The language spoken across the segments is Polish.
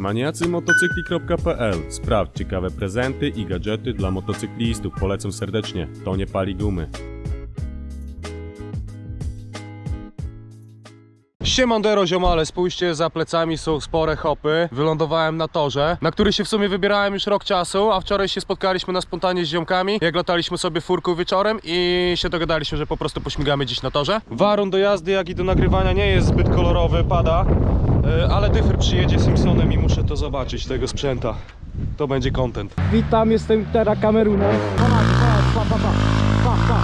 Maniacymotocykli.pl Sprawdź ciekawe prezenty i gadżety dla motocyklistów. Polecam serdecznie. To nie pali gumy. Siemandero ziomale, spójrzcie, za plecami są spore hopy. Wylądowałem na torze, na który się w sumie wybierałem już rok czasu, a wczoraj się spotkaliśmy na spontanie z ziomkami, jak lataliśmy sobie furką wieczorem i się dogadaliśmy, że po prostu pośmigamy dziś na torze. Warun do jazdy, jak i do nagrywania nie jest zbyt kolorowy, pada, ale dyfer przyjedzie Simpsonem i muszę to zobaczyć, tego sprzęta. To będzie content. Witam, jestem teraz kamerunem. Patrz, patrz, pa, pa, pa, pa,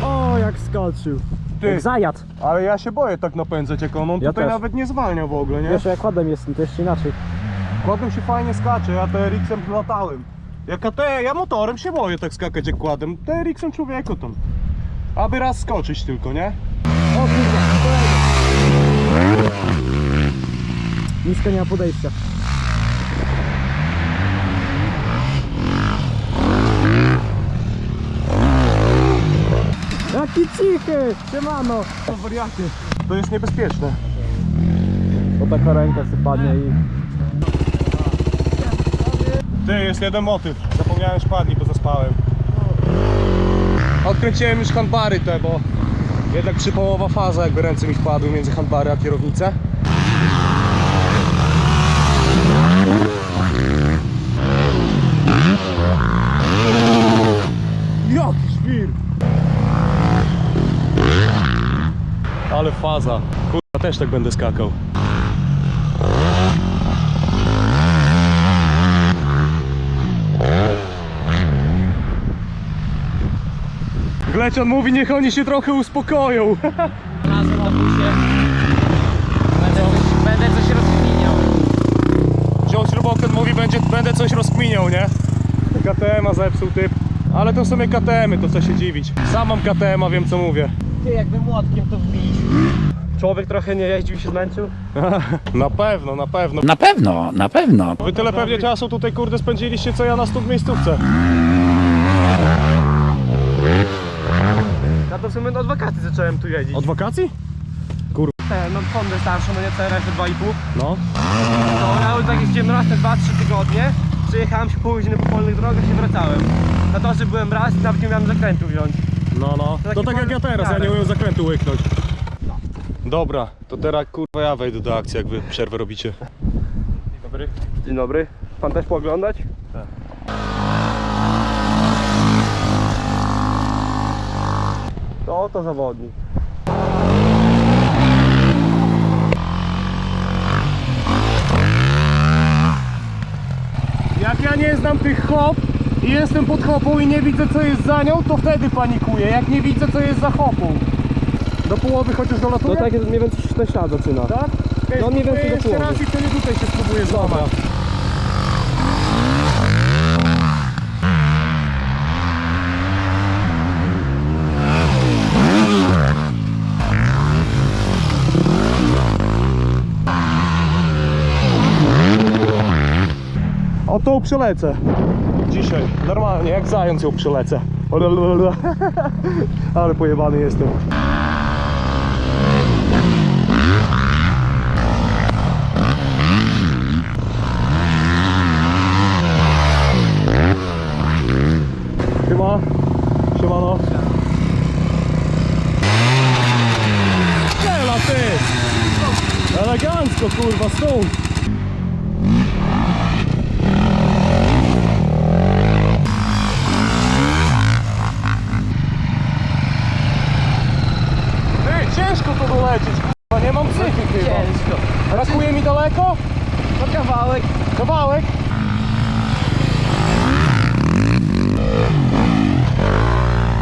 pa. O, jak skoczył. Ty. Jak zajad. Ale ja się boję tak napędzać jak on, on Ja tutaj też. nawet nie zwalnia w ogóle, nie? Wiesz, jak kładem jestem, to jeszcze inaczej. Kładem się fajnie skacze, ja TRX-em latałem. Jak AT, ja motorem się boję tak skakać jak kładem. TRX-em człowieku tam. Aby raz skoczyć tylko, nie? Nisko nie ma podejścia. Jaki cichy! Siemano! To wariaty. To jest niebezpieczne. O taka ręka sobie padnie i... Ty, jest jeden motyw. Zapomniałem szpadli, bo zaspałem. Odkręciłem już handbary te, bo jednak przypołowa faza, jakby ręce mi wpadły między handbary a kierownicę. Jaki świr! Ale faza. Kurwa, też tak będę skakał. Glecian mówi, niech oni się trochę uspokoją. razem na busie. Będę coś, będę coś mówi, będzie, będę coś rozkminiał, nie? KTM-a zepsuł typ. Ale to w sumie KTM-y, to co się dziwić. Sam mam KTM-a, wiem co mówię. Ty jakby młotkiem to wbić. Człowiek trochę nie jeździł i się zmęczył. Na pewno, na pewno. Na pewno, na pewno. Wy tyle pewnie czasu tutaj, kurde, spędziliście, co ja na stóp miejscówce. Ja to w sumie od wakacji zacząłem tu jeździć. Od wakacji? Te, no Hondę starszą, no nie CRF 2,5. No. No ja już tak jeździłem raz na 2-3 tygodnie. Przejechałem się pół godziny po polnych drogach i wracałem. Na to, że byłem raz i nawet nie miałem zakrętu wziąć. No, no. To To tak jak ja teraz, ja nie porządek. umiem zakrętu łyknąć. Dobra, to teraz kurwa ja wejdę do akcji, jak wy przerwę robicie. Dzień dobry. Dzień dobry. Pan też pooglądać? Tak. To oto zawodnik. Jak ja nie znam tych hop i jestem pod hopą i nie widzę co jest za nią, to wtedy panikuję. Jak nie widzę co jest za hopą. Do połowy chociaż dolatuje? No tak jest mniej więcej się ten ślad zaczyna. tak? Okay, No mniej więcej do jeszcze połowy. raz i wtedy tutaj się spróbuję złamać. O tą przelecę. Dzisiaj. Normalnie, jak zając ją przelecę. Ale pojebany jestem. Siema. Siemano. Strzela ty! Elegancko kurwa, stąd! Ty, ciężko to dolecieć, kurwa, nie mam psychy chyba. Ciężko. Brakuje mi daleko? No kawałek. Kawałek.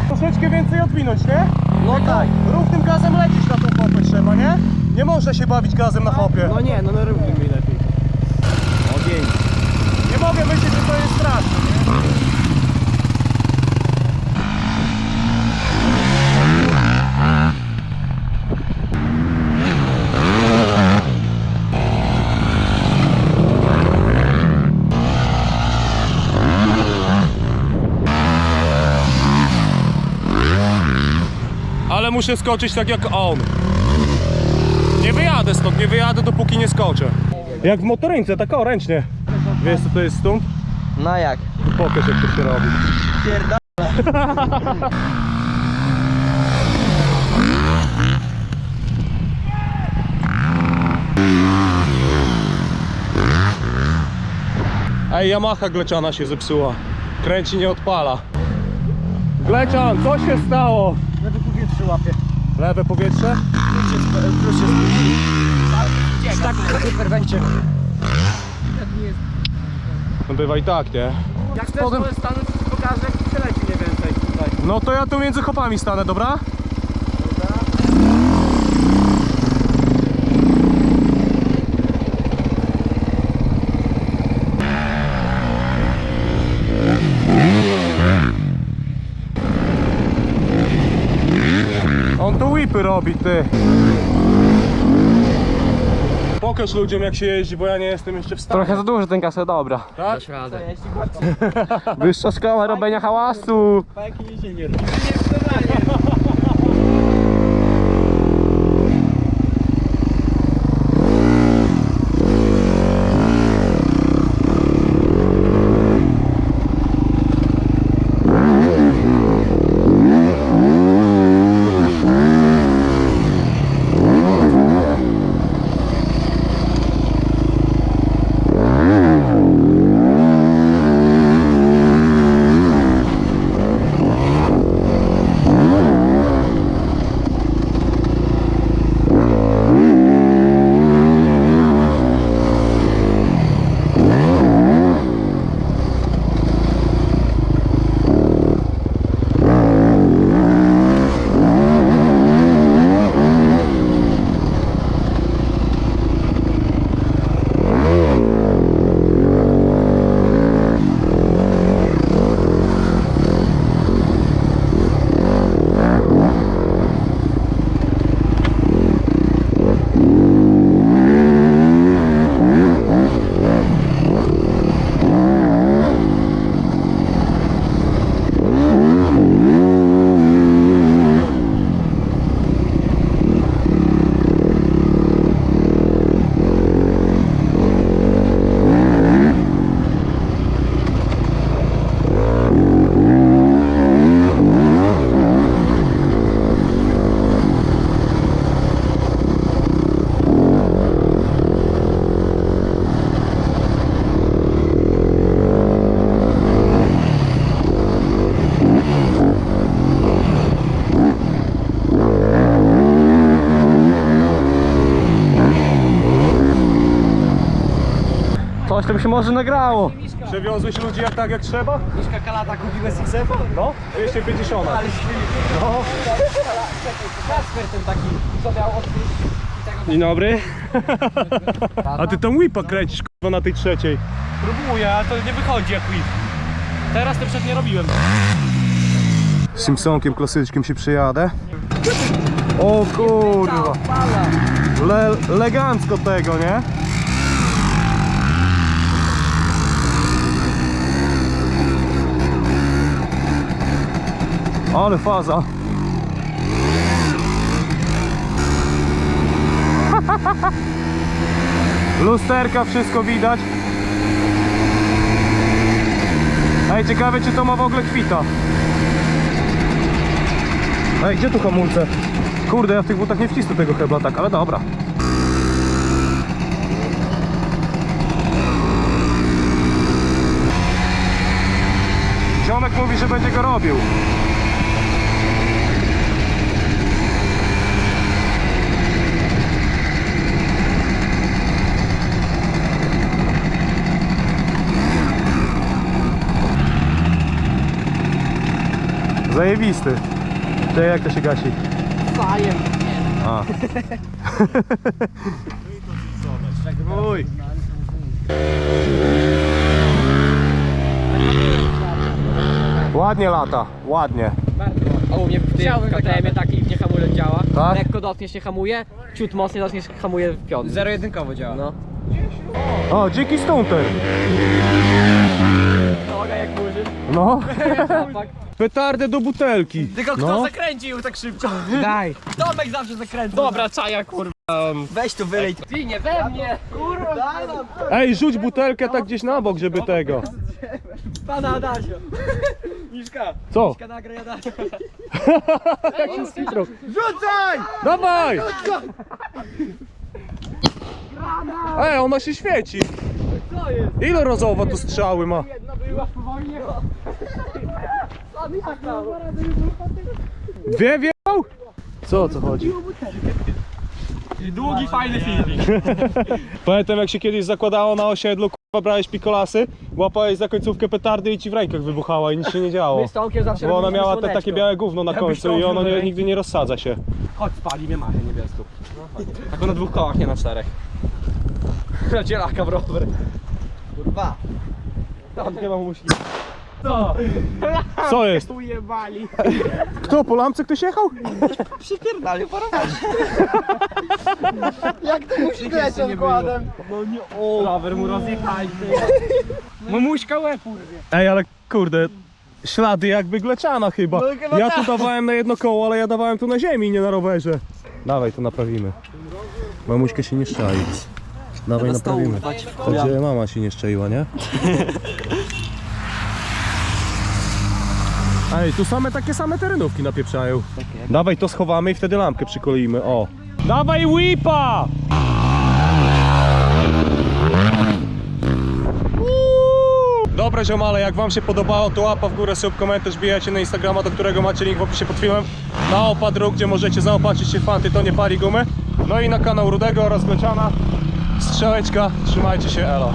Troszeczkę więcej odwinąć, nie? No tak. Równym gazem lecieć na tą hopę trzeba, nie? Nie można się bawić gazem na hopie. No nie, no na równym mi lepiej. Ogień. Nie mogę myśleć, że to jest straszne, nie? Muszę skoczyć tak jak on. Nie wyjadę stąd, nie wyjadę dopóki nie skoczę. Jak w motorynce, tak o, ręcznie. Wiesz co to jest stump? No jak? Pokaż jak to się robi. Pierda... Ej, Yamaha gleciana się zepsuła. Kręci nie odpala. Glecian, co się stało? Powietrze łapie. Lewe powietrze? Tak, super będzie. No bywa i tak, nie? Jak chcesz, stanąć i pokażę, jak przeleci mniej więcej tutaj. No to ja tu między chopami stanę, dobra? On tu whipy robi, ty. Pokaż ludziom jak się jeździ, bo ja nie jestem jeszcze w stanie. Trochę za dużo ten kasę, dobra. Tak? Wyższa szkoła robienia hałasu. Coś tam się może nagrało. Przewiozłeś ludzi jak tak jak trzeba? Mieszka Kalata kupiłeś z X-Efa? No, 250. Ale świetnie. No. Kasper ten taki, co miał Dzień dobry. A ty tą whipa kręcisz k***a na tej trzeciej. Próbuję, ale to nie wychodzi jak whip. Teraz też nie robiłem. Simpsonkiem klasycznym się przyjadę. O kurwa. Le elegancko tego, nie? Ale faza. Lusterka, wszystko widać. Ej, ciekawe czy to ma w ogóle kwita. Ej, gdzie tu hamulce? Kurde, ja w tych butach nie wcisnę tego hebla tak, ale dobra. Ziomek mówi, że będzie go robił. Zajebisty. To jak to się gasi? Fajem. A. Mój. Ładnie lata, ładnie. A u mnie w tym KTM-ie taki nie hamulec działa. Tak? Lekko dotkniesz się hamuje, ciut mocniej dotkniesz hamuje w piąt. Zero jedynkowo działa. No. O, dziki stunter. Noga jak murzyn. No. Petardę do butelki. Tylko kto No. zakręcił tak szybko? Daj. Tomek zawsze zakręca. Dobra, czaja kurwa. Weź to wylej. Ty nie we mnie! Ej, rzuć butelkę tak gdzieś na bok, żeby tego. Pana Adasio. Miszka. Co? Miszka nagraj Adasio. Jak się skitrą. Rzucaj! Dawaj! Ej, ona się świeci. Ile rozowa tu strzały ma? Dwie wiewał? Co o co chodzi? Długi, fajny filmik. Pamiętam jak się kiedyś zakładało na osiedlu, kurwa brałeś pikolasy, łapałeś za końcówkę petardy i ci w rękach wybuchała i nic się nie działo. My z Tomkiem zawsze Bo ona robiliśmy miała te słoneczko. takie białe gówno na końcu i ono nie, nigdy nie rozsadza się. Chodź, spali mnie machę niebieską. Tylko na dwóch kołach, nie na czterech. Cielaka w rower. Kurwa. Tam chyba musi. Co jest? Ujebali. Kto, po lampce ktoś jechał? Przypierdali. Jak to musi lecieć kładem? No nie, o. Rower mu rozjechali. Mamuśka łeb urwie. Ej, ale kurde, ślady jakby gleciana chyba. Ja tu dawałem na jedno koło, ale ja dawałem tu na ziemi, nie na rowerze. Dawaj, to naprawimy. Mamuśka się nie szczai. Dawaj, naprawimy. To gdzie mama się nie szczaiła, nie? Ej, tu same takie same terenówki napieprzają. Dawaj, to schowamy i wtedy lampkę przykoleimy, o. Dawaj whipa! Dobra ziomale, jak wam się podobało to łapa w górę, sub, komentarz, bijecie na Instagrama, do którego macie link w opisie pod filmem na opadru, gdzie możecie zaopatrzyć się w fanty, to nie pali gumy no i na kanał Rudego oraz Gleciana Strzałeczka, trzymajcie się, elo